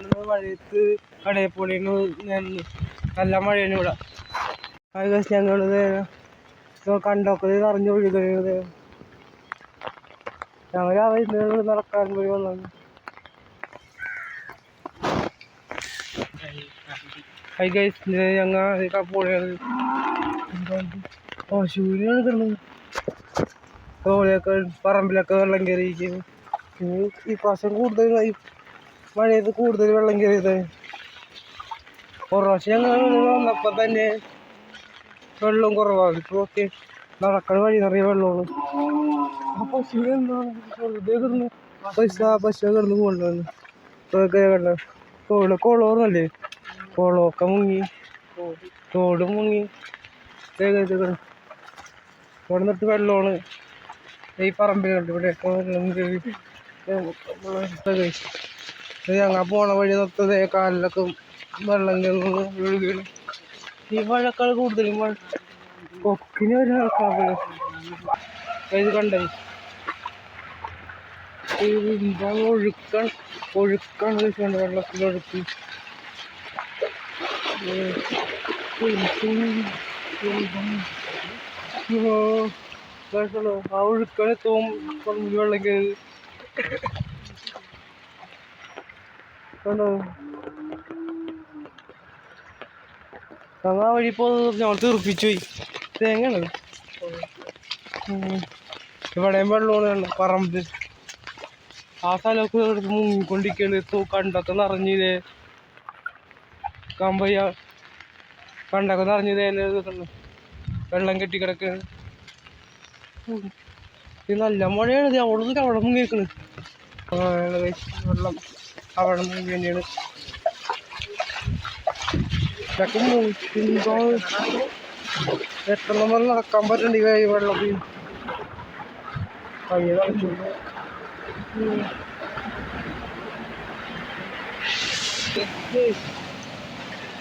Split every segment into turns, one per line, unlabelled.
ഇവിടുന്ന് മഴയത്ത് കടയിൽ ഞാൻ നല്ല മഴയാണ് ഇവിടെ. കഴിച്ച് ഞങ്ങളിത് കണ്ടൊക്കെ നിറഞ്ഞു ഒഴുകുന്നത് ഞങ്ങൾ നേരെ നടക്കാൻ പോയി വന്നത് ഹൈ ഗൈസ് ഞങ്ങൾ പോണത് പശുവിനാണ് കിടന്നത് തോളിയൊക്കെ പറമ്പിലൊക്കെ വെള്ളം കയറിയിരിക്കുന്നു ഇനി ഈ പ്രാവശ്യം കൂടുതൽ മഴയത്ത് കൂടുതൽ വെള്ളം കയറിയത്. ഒരു പ്രാവശ്യം ഞങ്ങൾ വന്നപ്പോൾ തന്നെ വെള്ളം കുറവാണ്. ഇപ്പോൾ ഒക്കെ നടക്കണ വഴി നിറയെ വെള്ളമാണ്. വെറുതെ കിടന്ന്. പൈസ പശു കിടന്ന് കൊണ്ടുവന്നു. ഇതൊക്കെ വെള്ളം. തോട് കുളമൊന്നുമല്ലേ കുളമൊക്കെ മുങ്ങി. തോട് മുങ്ങി. ഇത് ഇവിടെ നിന്നിട്ട് വെള്ളമാണ്. ഈ പറമ്പിൽ കണ്ട് ഞങ്ങൾ പോണ വഴി നിർത്തത് കാലിലൊക്കെ വെള്ളം ഒഴുകുന്നു ഈ മഴക്കാൾ കൂടുതലും മഴ കൊക്കിന് ഒരു ആൾക്കാർ കണ്ടേ? എന്താ ഒഴുക്കാൻ ഒഴുക്കാണ് വെച്ചുകൊണ്ട് വെള്ളത്തിലൊഴുക്കി ആ ഒഴുക്കാണ് തോം വെള്ളം കയറി കണ്ടോ ഞങ്ങൾ ആ വഴി പോകുന്നത് തീർപ്പിച്ചു പോയി. തേങ്ങയാണ് ഇവിടെയും വെള്ളമാണ് കണ്ട പറമ്പിൽ ആ സ്ഥലമൊക്കെ മുങ്ങിക്കൊണ്ടിരിക്കുകയാണ് കണ്ടൊക്കെ നിറഞ്ഞില്ലേ? കമ്പയ്യ കണ്ടൊക്കെ നിറഞ്ഞിതേ വെള്ളം കെട്ടി കിടക്കാണ് ഇത് നല്ല മഴയാണ്. അവിടെ നിന്ന് അവിടെ മുങ്ങിക്കണ് വെള്ളം. അവിടെ മുങ്ങി തന്നെയാണ് ഇതൊക്കെ മുങ്ങിന്തോ എത്ര നമ്മൾ നടക്കാൻ പറ്റണ്ട ഈ വെള്ളത്തിൽ? കയ്യെ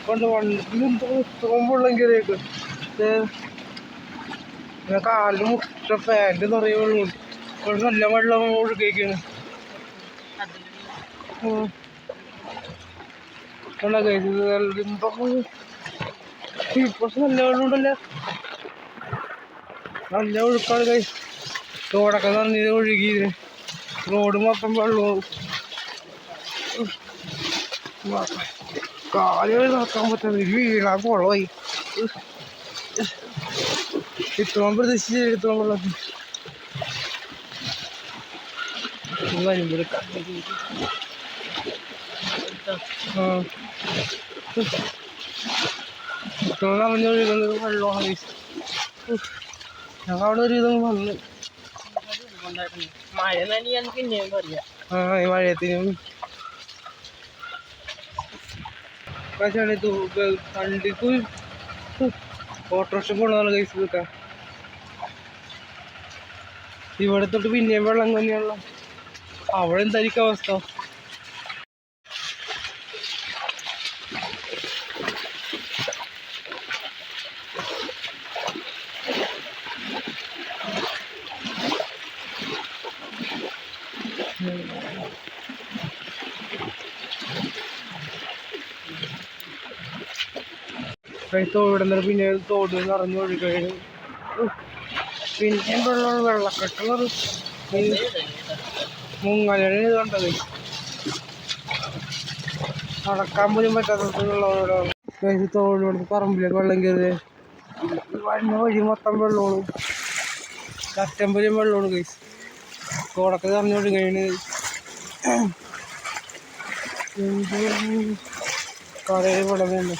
കൊണ്ട് വണ്ടിയിൽ എന്തോ ഞാൻ കാലിന് മുട്ട പാന്റ് നിറയുള്ളൂ നല്ല വെള്ളം ഒഴുകിയേക്കാണ് കണ്ടാ കഴിച്ചത് എന്തോ ഇപ്രാവശ്യം നല്ല വെള്ളം ഉണ്ടല്ലോ? നല്ല ഒഴുക്കാണ് കൈ റോഡൊക്കെ നന്ദി ഒഴുകി റോഡ് മൊത്തം വെള്ളവും. കാലുകൾ നടക്കാൻ പറ്റുന്നത് വീണാ കുളമായി. ഇത്രയും പ്രതീക്ഷിച്ച് ഇത്രയും വെള്ളത്തിൽ ഇത്രയും നനഞ്ഞൊഴുകുന്നത് വെള്ളമാണ് ഞങ്ങൾ അവിടെ ഒരു വിധം വന്ന്
മഴ നനിയാൻ പിന്നെയും പറയാ
ആ ഈ മഴയത്തിനും പക്ഷേ കണ്ടിക്ക് ഓട്ടോറിക്ഷ പോണതാണ് കൈസ് നിൽക്കാൻ ഇവിടെ തൊട്ട് പിന്നെയും വെള്ളം തന്നെയാണല്ലോ. അവിടെ എന്തായിരിക്കും അവസ്ഥ? തോട് തോടുന്ന പിന്നെ തോട് നിറഞ്ഞു ഒഴുകുകയാണ്. പിന്നെ വെള്ളം വെള്ളക്കെട്ടുള്ളത് മുങ്ങലാണ് ഇത് കണ്ടത്. നടക്കാൻ പോലും പറ്റാത്ത വെള്ളമാണ് തോട് കൊടുത്ത് പറമ്പിലേക്ക് വെള്ളം കയറി വന്ന വഴി മൊത്തം വെള്ളമാണ്. കറ്റമ്പലും വെള്ളമാണ് കൈസ് പറഞ്ഞോണ്ട് കഴിഞ്ഞ് കടയിൽ വെള്ളമുണ്ട്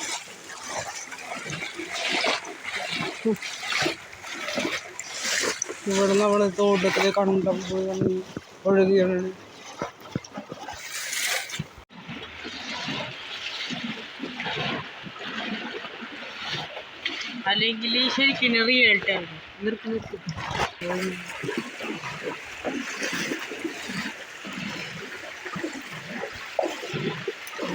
ഇവിടെ നിന്ന് അവിടെ തോട്ടത്തിൽ കണ്ടം ഒഴുകുകയാണ്
അല്ലെങ്കിൽ ശരിക്കും റിയൽ ടൈം നിർത്തി നിർത്തി.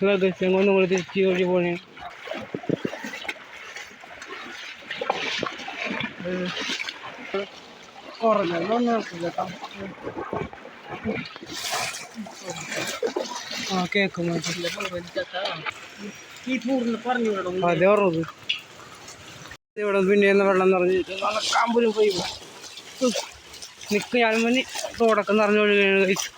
വീണ്
ഒന്നും കൂടി തിരിച്ച് വഴി പോണേ കുറഞ്ഞൊന്നും നടക്കില്ല കേട്ടോ ആ ഇവിടെ പിന്നെ വെള്ളം നിറഞ്ഞിട്ട് നടക്കാൻ പോലും പോയി നിൽക്കും ഞാൻ മണി തോടക്കം നിറഞ്ഞു ഒഴുകുകയാണ് കഴിച്ചു